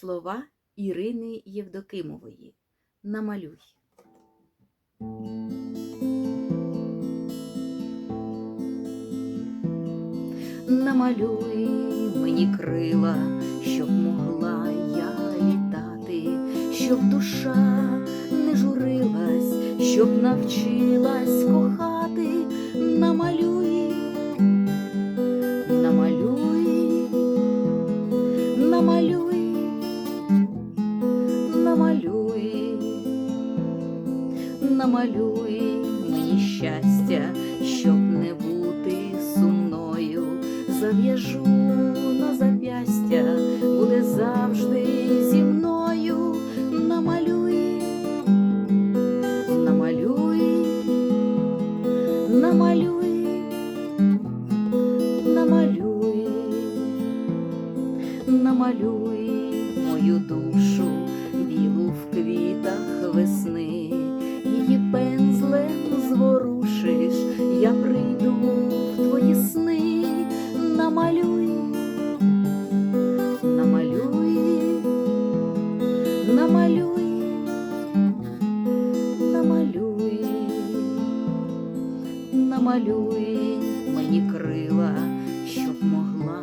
Слова Ірини Євдокимової. Намалюй. Намалюй мені крила, щоб могла я літати, щоб душа не журилась, щоб навчилась кохати. Намалюй, намалюй мені щастя, щоб не бути сумною, зав'яжу на зап'ястя, буде завжди зі мною. Намалюй, намалюй, намалюй, намалюй, намалюй мою душу намалює мені крила, щоб могла.